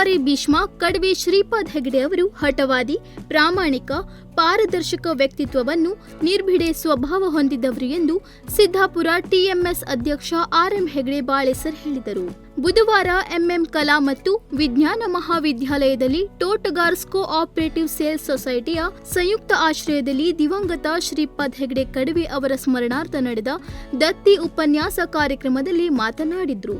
ಸಹಕಾರಿ ಭೀಷ್ಮ, ಕಡವೆ ಶ್ರೀಪಾದ್ ಹೆಗಡೆ ಅವರು ಹಠವಾದಿ, ಪ್ರಾಮಾಣಿಕ, ಪಾರದರ್ಶಕ ವ್ಯಕ್ತಿತ್ವವನ್ನು ನಿರ್ಭಿಡೆ ಸ್ವಭಾವ ಹೊಂದಿದ್ದವರು ಎಂದು ಸಿದ್ದಾಪುರ ಟಿಎಂಎಸ್ ಅಧ್ಯಕ್ಷ ಆರ್ಎಂ ಹೆಗಡೆ ಬಾಳೆಸರ್ ಹೇಳಿದರು. ಬುಧವಾರ ಎಂಎಂ ಕಲಾ ಮತ್ತು ವಿಜ್ಞಾನ ಮಹಾವಿದ್ಯಾಲಯದಲ್ಲಿ ಟೋಟಗಾರ್ಸ್ ಕೋ ಆಪರೇಟಿವ್ ಸೇಲ್ಸ್ ಸೊಸೈಟಿಯ ಸಂಯುಕ್ತ ಆಶ್ರಯದಲ್ಲಿ ದಿವಂಗತ ಶ್ರೀಪಾದ್ ಹೆಗಡೆ ಕಡವೆ ಅವರ ಸ್ಮರಣಾರ್ಥ ನಡೆದ ದತ್ತಿ ಉಪನ್ಯಾಸ ಕಾರ್ಯಕ್ರಮದಲ್ಲಿ ಮಾತನಾಡಿದ್ರು.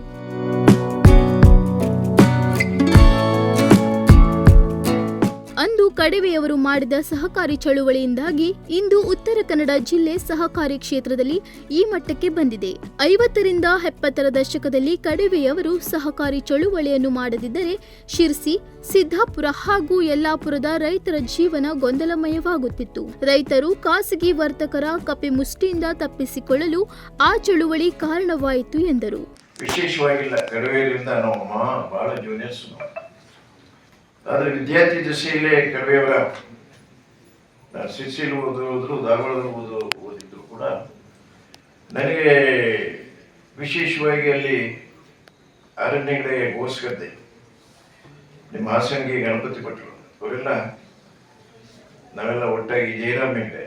ಅಂದು ಕಡವೆಯವರು ಮಾಡಿದ ಸಹಕಾರಿ ಚಳುವಳಿಯಿಂದಾಗಿ ಇಂದು ಉತ್ತರ ಕನ್ನಡ ಜಿಲ್ಲೆ ಸಹಕಾರಿ ಕ್ಷೇತ್ರದಲ್ಲಿ ಈ ಮಟ್ಟಕ್ಕೆ ಬಂದಿದೆ. ಐವತ್ತರಿಂದ ಎಪ್ಪತ್ತರ ದಶಕದಲ್ಲಿ ಕಡವೆಯವರು ಸಹಕಾರಿ ಚಳುವಳಿಯನ್ನು ಮಾಡದಿದ್ದರೆ ಶಿರ್ಸಿ, ಸಿದ್ದಾಪುರ ಹಾಗೂ ಯಲ್ಲಾಪುರದ ರೈತರ ಜೀವನ ಗೊಂದಲಮಯವಾಗುತ್ತಿತ್ತು. ರೈತರು ಖಾಸಗಿ ವರ್ತಕರ ಕಪಿ ಮುಷ್ಟಿಯಿಂದ ತಪ್ಪಿಸಿಕೊಳ್ಳಲು ಆ ಚಳುವಳಿ ಕಾರಣವಾಯಿತು ಎಂದರು. ಆದರೆ ವಿದ್ಯಾರ್ಥಿ ದಶೆಯಲ್ಲೇ ಕಡವೆಯವರ ಶಿರ್ಸಿಲ್ ಓದಿದ್ರು ಧಾರವಾಡದಲ್ಲಿ ಓದು, ಓದಿದ್ರು ಕೂಡ ನನಗೆ ವಿಶೇಷವಾಗಿ ಅಲ್ಲಿ ಅರಣ್ಯಗಳೇ ಗೋಸ್ಗದ್ದೆ ನಿಮ್ಮ ಹಾಸಂಗಿ ಗಣಪತಿ ಭಟ್ರು ಅವರೆಲ್ಲ ನಾವೆಲ್ಲ ಒಟ್ಟಾಗಿ ಜಯರಾಮ್ ಹೆಗ್ಡೆ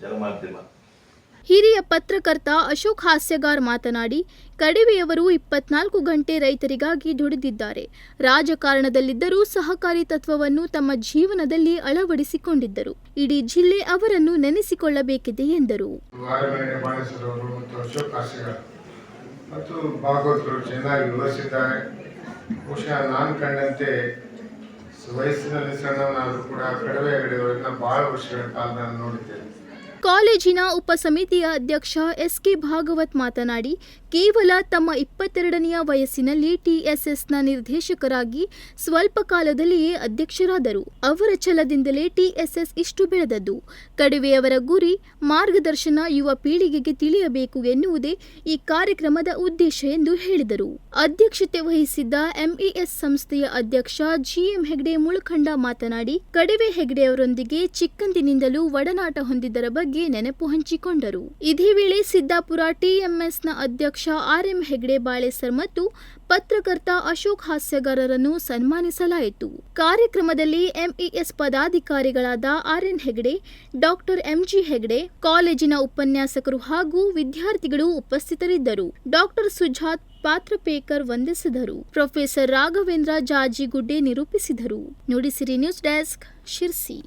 ಜನಮಾಧ್ಯಮ ಹಿರಿಯ ಪತ್ರಕರ್ತ ಅಶೋಕ್ ಹಾಸ್ಯಗಾರ್ ಮಾತನಾಡಿ ಕಡಿವೆಯವರು ಇಪ್ಪತ್ನಾಲ್ಕು ಗಂಟೆ ರೈತರಿಗಾಗಿ ದುಡಿದಿದ್ದಾರೆ. ರಾಜಕಾರಣದಲ್ಲಿದ್ದರೂ ಸಹಕಾರಿ ತತ್ವವನ್ನು ತಮ್ಮ ಜೀವನದಲ್ಲಿ ಅಳವಡಿಸಿಕೊಂಡಿದ್ದರು. ಇಡೀ ಜಿಲ್ಲೆ ಅವರನ್ನು ನೆನೆಸಿಕೊಳ್ಳಬೇಕಿದೆ ಎಂದರು. ಕಾಲೇಜಿನ ಉಪಸಮಿತಿಯ ಅಧ್ಯಕ್ಷ ಎಸ್ ಕೆ ಭಾಗವತ್ ಮಾತನಾಡಿ, ಕೇವಲ ತಮ್ಮ ಇಪ್ಪತ್ತೆರಡನೆಯ ವಯಸ್ಸಿನಲ್ಲಿ ಟಿಎಸ್ಎಸ್ನ ನಿರ್ದೇಶಕರಾಗಿ ಸ್ವಲ್ಪ ಕಾಲದಲ್ಲಿಯೇ ಅಧ್ಯಕ್ಷರಾದರು. ಅವರ ಛಲದಿಂದಲೇ ಟಿಎಸ್ಎಸ್ ಇಷ್ಟು ಬೆಳೆದದ್ದು. ಕಡಿವೆಯವರ ಗುರಿ, ಮಾರ್ಗದರ್ಶನ ಯುವ ಪೀಳಿಗೆಗೆ ತಿಳಿಯಬೇಕು ಎನ್ನುವುದೇ ಈ ಕಾರ್ಯಕ್ರಮದ ಉದ್ದೇಶ ಎಂದು ಹೇಳಿದರು. ಅಧ್ಯಕ್ಷತೆ ವಹಿಸಿದ್ದ ಎಂಇಎಸ್ ಸಂಸ್ಥೆಯ ಅಧ್ಯಕ್ಷ ಜಿಎಂ ಹೆಗ್ಡೆ ಮುಳಖಂಡ ಮಾತನಾಡಿ ಕಡಿವೆ ಹೆಗ್ಡೆಯವರೊಂದಿಗೆ ಚಿಕ್ಕಂದಿನಿಂದಲೂ ಒಡನಾಟ ಹೊಂದಿದ್ದರ ಬಗ್ಗೆ ನೆನಪು ಹಂಚಿಕೊಂಡರು. ಇದೇ ವೇಳೆ ಸಿದ್ದಾಪುರ ಟಿಎಂಎಸ್ನ ಅಧ್ಯಕ್ಷ ಆರ್ಎಂ ಹೆಗ್ಡೆ, ಬಾಳೆಸರ್ ಮತ್ತು ಪತ್ರಕರ್ತ ಅಶೋಕ್ ಹಾಸ್ಯಗಾರರನ್ನು ಸನ್ಮಾನಿಸಲಾಯಿತು. ಕಾರ್ಯಕ್ರಮದಲ್ಲಿ MES ಪದಾಧಿಕಾರಿಗಳಾದ R N Hegde, doctor M G Hegde, ಕಾಲೇಜಿನ ಉಪನ್ಯಾಸಕರು ಹಾಗೂ ವಿದ್ಯಾರ್ಥಿಗಳು ಉಪಸ್ಥಿತರಿದ್ದರು. ಡಾಕ್ಟರ್ ಸುಜಾತ್ ಪಾತ್ರಪೇಕರ್ ವಂದಿಸಿದರು. ಪ್ರೊಫೆಸರ್ ರಾಘವೇಂದ್ರ ಜಾಜಿಗುಡ್ಡೆ ನಿರೂಪಿಸಿದರು. Nudisiri news desk Sirsi.